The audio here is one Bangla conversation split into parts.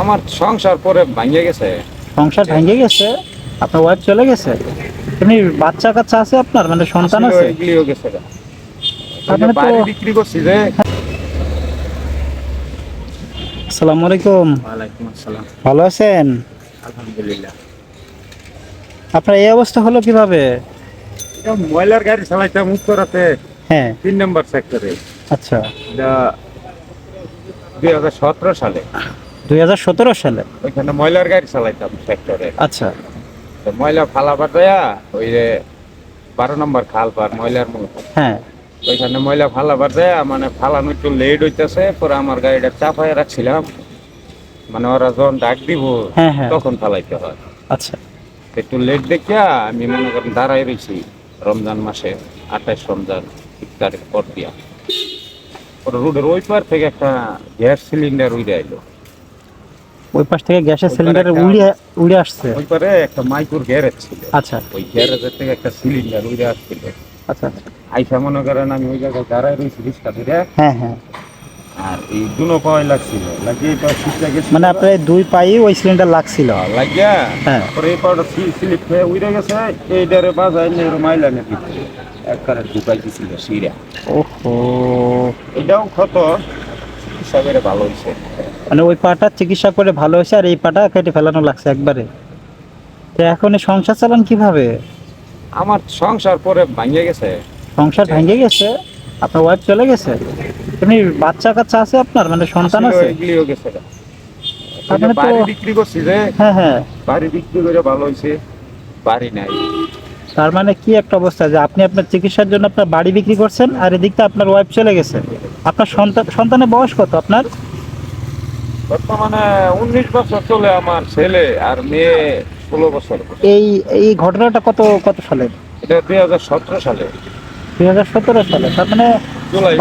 আমার সংসার পরে ভাঙে গেছে। সংসার ভেঙে গেছে আপনার ওয়াইফ চলে গেছে। এমনি বাচ্চা কাচ্চা আছে আপনার? মানে সন্তান আছে? এগুলিও গেছে। গা। তার ওই যে তো- বাড়ি বিক্রি করছি যে আসসালামু আলাইকুম। ওয়ালাইকুম আসসালাম। ভালো আছেন? আলহামদুলিল্লাহ। আপনার এই অবস্থা হলো কীভাবে? এটা ময়লার গাড়ি চালাইতাম উত্তরাতে হ্যাঁ। তিন নম্বর সেক্টরে আচ্ছা। দুই হাজার সতেরো সালে। দুই হাজার সতেরো সালে। ওইখানে ময়লার গাড়ি চালাইতাম সেক্টরে আচ্ছা। তো ময়লা ওই যে বারো নম্বর খাল পার ময়লার মূল হ্যাঁ। ওইখানে ময়লা ফালাবার দেয়া মানে ফালানো একটু লেট হইতেছে পরে আমার গাড়িটা চাপায় রাখছিলাম। মানে ওরা যখন ডাক দিব হ্যাঁ, হ্যাঁ। তখন ফালাইতে হয়। আচ্ছা। একটু লেট দেখিয়া আমি মনে করেন দাঁড়াই রয়েছি রমজান মাসে আঠাইশ রমজান ইফতারের পর দিয়া। রোডের ওই পার থেকে একটা গ্যাস সিলিন্ডার উড়ে আইলো। ওই পাশ থেকে গ্যাসের সিলিন্ডার উড়ে উড়ে আসছে। ওই পারে একটা মাইকুর গ্যারেজ ছিল। আচ্ছা। ওই গ্যারেজের থেকে একটা সিলিন্ডার উড়ে আসছিল। আচ্ছা আচ্ছা। আইসা মনে করেন আমি ওই জায়গায় দাঁড়াই রয়েছি রিক্সা ধরে। হ্যাঁ হ্যাঁ। আর এই দুনো পাওয়াই লাগছিল। লাগিয়ে তো সিটটা গেছিল। মানে আপনার দুই পায়ে ওই সিলিন্ডার লাগছিল। লাগিয়া। হ্যাঁ। পরে এই পাউডার স্লিপ হয়ে উড়ে গেছে। এইটারে বাজায় নিয়ে মাইলা দিচ্ছে একবারে ঢুকাই দিছিল সিরা ওহো। এটাও ক্ষত। হিসাবে ভালো হয়েছে মানে ওই পাটা চিকিৎসা করে ভালো হয়েছে আর এই পাটা কেটে ফেলানো লাগছে একবারে। তো এখন সংসার চালান কীভাবে? আমার সংসার পরে ভাঙে গেছে। সংসার ভেঙে গেছে আপনার ওয়াইফ চলে গেছে? এমনি বাচ্চা কাচ্চা আছে আপনার? মানে সন্তান আছে এগুলিও গেছে। মানে বাড়ি বিক্রি করছি যে হ্যাঁ হ্যাঁ। বাড়ি বিক্রি করে ভালো হয়েছে বাড়ি নাই। তার মানে কি একটা অবস্থা? যে আপনি আপনার চিকিৎসার জন্য আপনার বাড়ি বিক্রি করছেন আর এদিকটা আপনার ওয়াইফ চলে গেছে। আপনার সন্তান সন্তানের বয়স কত আপনার? বর্তমানে উনিশ বছর চলে আমার ছেলে আর মেয়ে ষোলো বছর। এই এই ঘটনাটা কত কত সালে? এটা দুই হাজার সতেরো সালে। দুই হাজার সতেরো সালে। তার মানে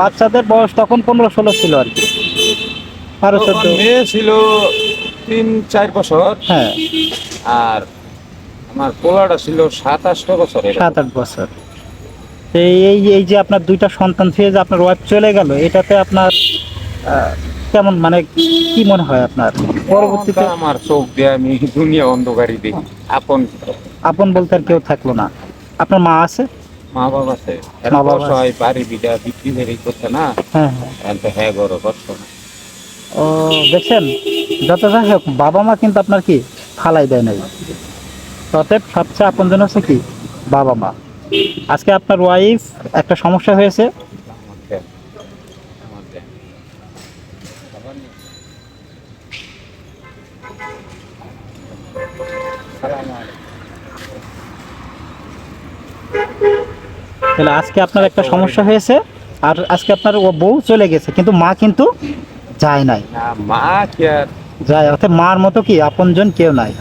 বাচ্চাদের বয়স তখন পনেরো ষোলো ছিল আর কি। বারো চোদ্দ। মেয়ে ছিল তিন চার বছর। হ্যাঁ। আর আমার পোলাটা ছিল সাত আষ্ট বছরের সাত আট বছর। এই এই যে আপনার দুইটা সন্তান থেকে যে আপনার ওয়াইফ চলে গেল এটাতে আপনার কেমন মানে কি মনে হয় আপনার? পরবর্তীতে আমার চোখ দিয়ে আমি দুনিয়া অন্ধকারই দেখি। আপন। আপন বলতে আর কেউ থাকল না। আপনার মা আছে? মা বাবা আছে। মা বাবা। হয় বাড়ি বিটা বিক্রি বেরি করছে না? হ্যাঁ হ্যাঁ। হ্যাঁ গরো না ও দেখছেন? যত যাই হোক বাবা মা কিন্তু আপনার কি? ফালাই দেয় নাই। অতএব সবচেয়ে আপনজন হচ্ছে কি? বাবা মা। আজকে আপনার ওয়াইফ একটা সমস্যা হয়েছে। তাহলে আজকে আপনার একটা সমস্যা হয়েছে। আর আজকে আপনার ও বউ চলে গেছে কিন্তু মা কিন্তু যায় নাই। মা যায় অর্থাৎ মার মতো কি আপনজন কেউ নাই।